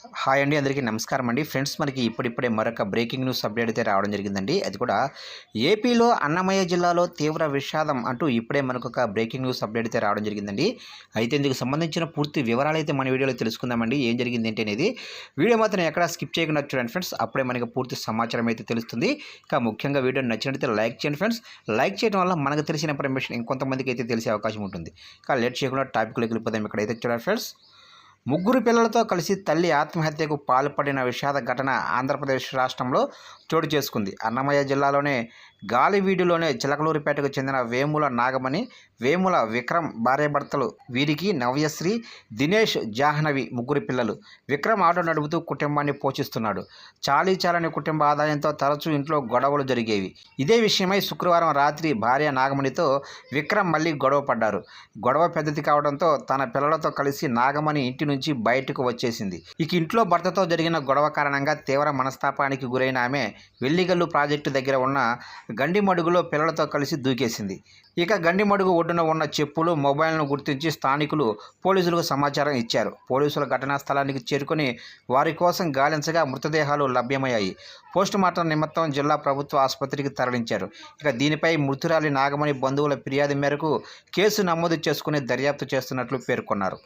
Hi అండి అందరికీ నమస్కారం అండి. ఫ్రెండ్స్ మనకి ఇప్పుడిప్పుడే మరొక బ్రేకింగ్ న్యూస్ అప్డేట్ అయితే రావడం జరిగిందండి. అది కూడా ఏపీలో అన్నమయ్య జిల్లాలో తీవ్ర విషాదం అంటూ ఇప్పుడే మనకు ఒక బ్రేకింగ్ న్యూస్ అప్డేట్ అయితే రావడం జరిగిందండి. అయితే ఇందుకు సంబంధించిన పూర్తి వివరాలు అయితే మన వీడియోలో తెలుసుకుందామండి. ఏం జరిగింది ఏంటి అనేది వీడియో మాత్రం ఎక్కడ స్కిప్ చేయకుండా చూడండి ఫ్రెండ్స్. అప్పుడే మనకి పూర్తి సమాచారం అయితే తెలుస్తుంది. ఇక ముఖ్యంగా వీడియో నచ్చినట్లయితే లైక్ చేయండి ఫ్రెండ్స్. లైక్ చేయడం వల్ల మనకు తెలిసిన ఇన్ఫర్మేషన్ ఇంకొంతమందికి అయితే తెలిసే అవకాశం ఉంటుంది. ఇక లేట్ చేయకుండా టాపిక్లోకి వెళ్ళిపోదాం. ఇక్కడైతే చూడండి ఫ్రెండ్స్. ముగ్గురు పిల్లలతో కలిసి తల్లి ఆత్మహత్యకు పాల్పడిన విషాద ఘటన ఆంధ్రప్రదేశ్ రాష్ట్రంలో చోటు చేసుకుంది. అన్నమయ్య జిల్లాలోనే గాలివీడులోనే చిలకలూరిపేటకు చెందిన వేముల నాగమణి వేముల విక్రమ్ భార్యాభర్తలు వీరికి నవ్యశ్రీ దినేష్ జాహ్నవి ముగ్గురు పిల్లలు. విక్రమ్ ఆటో నడుపుతూ కుటుంబాన్ని పోషిస్తున్నాడు. చాలీ చాలని కుటుంబ ఆదాయంతో తరచూ ఇంట్లో గొడవలు జరిగేవి. ఇదే విషయమై శుక్రవారం రాత్రి భార్య నాగమణితో విక్రమ్ మళ్ళీ గొడవ పడ్డారు. గొడవ పెద్దది కావడంతో తన పిల్లలతో కలిసి నాగమణి ఇంటి నుంచి బయటకు వచ్చేసింది. ఇక ఇంట్లో భర్తతో జరిగిన గొడవ కారణంగా తీవ్ర మనస్తాపానికి గురైన ఆమె వెల్లిగల్లు ప్రాజెక్టు దగ్గర ఉన్న గండిమడుగులో పిల్లలతో కలిసి దూకేసింది. ఇక గండిమడుగు ఒడ్డున ఉన్న చెప్పులు మొబైల్ను గుర్తించి స్థానికులు పోలీసులకు సమాచారం ఇచ్చారు. పోలీసులు ఘటనా స్థలానికి చేరుకొని వారి కోసం గాలించగా మృతదేహాలు లభ్యమయ్యాయి. పోస్టుమార్టం నిమిత్తం జిల్లా ప్రభుత్వ ఆసుపత్రికి తరలించారు. ఇక దీనిపై మృతురాలి నాగమణి బంధువుల ఫిర్యాదు మేరకు కేసు నమోదు చేసుకుని దర్యాప్తు చేస్తున్నట్లు పేర్కొన్నారు.